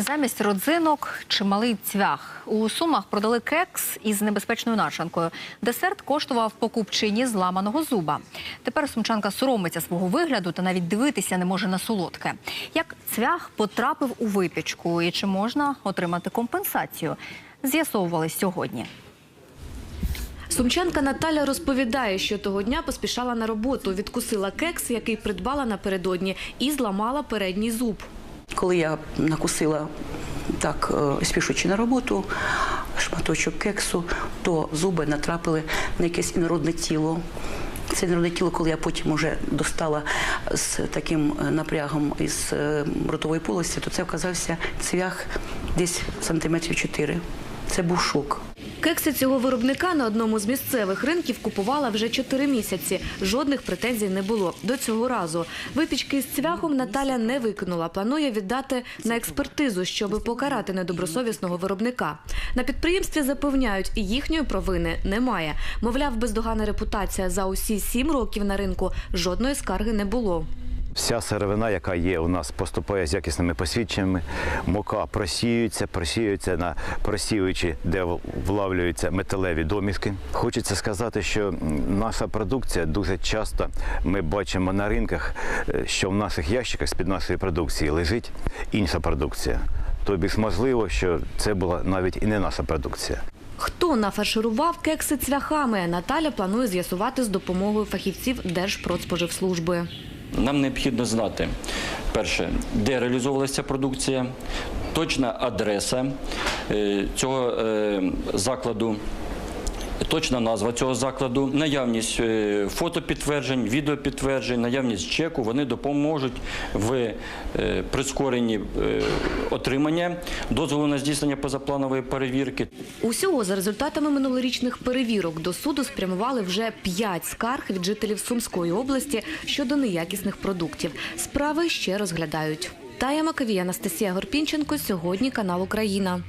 Замість родзинок чималий цвях. У Сумах продали кекс із небезпечною начинкою. Десерт коштував покупчині зламаного зуба. Тепер сумчанка соромиться свого вигляду та навіть дивитися не може на солодке. Як цвях потрапив у випічку і чи можна отримати компенсацію? З'ясовували сьогодні. Сумчанка Наталя розповідає, що того дня поспішала на роботу, відкусила кекс, який придбала напередодні, і зламала передній зуб. Коли я накусила так, е, спішучи на роботу, шматочок кексу, то зуби натрапили на якесь інородне тіло. Це інородне тіло, коли я потім вже достала з таким е, напрягом із е, ротової полості, то це оказався цвях десь сантиметрів 4. Це був шок. Кекси цього виробника на одному з місцевих ринків купувала вже 4 місяці. Жодних претензій не було до цього разу. Випічки з цвяхом Наталя не викинула. Планує віддати на експертизу, щоб покарати недобросовісного виробника. На підприємстві запевняють, їхньої провини немає. Мовляв, бездоганна репутація за усі сім років на ринку жодної скарги не було. Вся сировина, яка є у нас, поступає з якісними посвідченнями. Мука просіюється, просіюється на просіюючі, де влавлюються металеві домішки. Хочеться сказати, що наша продукція дуже часто ми бачимо на ринках, е, що в наших ящиках з-під нашої продукції лежить інша продукція. Тобі ж можливо, що це була навіть і не наша продукція. Хто нафарширував кекси цвяхами, Наталя планує з'ясувати з допомогою фахівців Держпродспоживслужби. Нам необхідно знати, перше, де реалізовувалася продукція, точна адреса е, цього е, закладу. Точна назва цього закладу, наявність е, фотопідтверджень, відеопідтверджень, наявність чеку, вони допоможуть в е, прискоренні е, отримання дозволу на здійснення позапланової перевірки. Усього за результатами минулорічних перевірок до суду спрямували вже п'ять скарг від жителів Сумської області щодо неякісних продуктів. Справи ще розглядають. Тая Маковій, Анастасія Горпінченко. Сьогодні канал Україна.